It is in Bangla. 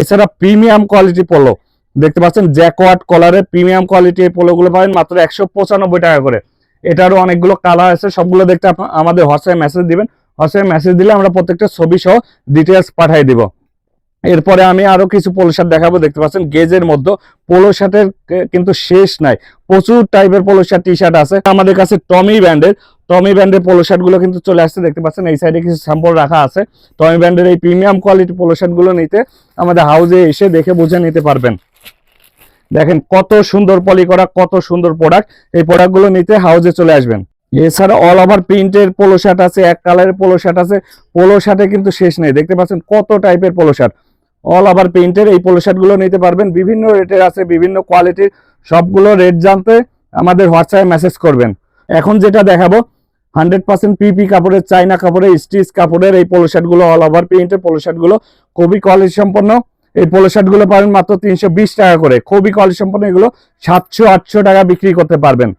এছাড়া প্রিমিয়াম কোয়ালিটি পোলো দেখতে পাচ্ছেন জ্যাকওয়ার্ড কলারে প্রিমিয়াম কোয়ালিটি এই পোলোগুলো পাবেন মাত্র একশো পঁচানব্বই টাকা করে। এটারও অনেকগুলো কালার আছে, সবগুলো দেখতে আমাদের হোয়াটসঅ্যাপে মেসেজ দিবেন। হোয়াটসঅ্যাপে মেসেজ দিলে আমরা প্রত্যেকটা ছবি সহ ডিটেলস পাঠিয়ে দিব। এরপরে আমি আরও কিছু পোলো শার্ট দেখাবো, দেখতে পাচ্ছেন, গেজের মধ্যে পোলো শার্টের কিন্তু শেষ নাই। প্রচুর টাইপের পোলো শার্ট টি শার্ট আছে। আমাদের কাছে টমি ব্র্যান্ডের টমি ব্র্যান্ডের পোলো শার্টগুলো কিন্তু চলে আসছে, দেখতে পাচ্ছেন, এই সাইডে কিছু স্যাম্পল রাখা আছে। টমি ব্র্যান্ডের এই প্রিমিয়াম কোয়ালিটি পোলো শার্টগুলো নিতে আমাদের হাউজে এসে দেখে বুঝে নিতে পারবেন। দেখেন কত সুন্দর পলি করা, কত সুন্দর প্রোডাক্ট এই প্রোডাক্টগুলো নিতে হাউজে চলে আসবেন। এছাড়া অল ওভার প্রিন্টের পোলো শার্ট আছে, এক কালারের পোলো শার্ট আছে পোলো শার্টে কিন্তু শেষ নেই। দেখতে পাচ্ছেন কত টাইপের পোলো শার্ট অল ওভার প্রিন্টের এই পোলো শার্টগুলো নিতে পারবেন। বিভিন্ন রেটের আছে, বিভিন্ন কোয়ালিটির সবগুলো রেট জানতে আমাদের হোয়াটসঅ্যাপে মেসেজ করবেন। এখন যেটা দেখাবো হান্ড্রেড পার্সেন্ট পিপি কাপড়ের চাইনা কাপড়ের স্টিচ কাপড়ের এই পোলো শার্টগুলো অল ওভার প্রিন্টের পোলো শার্টগুলো খুবই কোয়ালিটি সম্পন্ন। এই পোলো শার্টগুলো পাবেন মাত্র তিনশো বিশ টাকা করে। খুবই কোয়ালিটি সম্পন্ন এগুলো। সাতশো আটশো টাকা বিক্রি করতে পারবেন।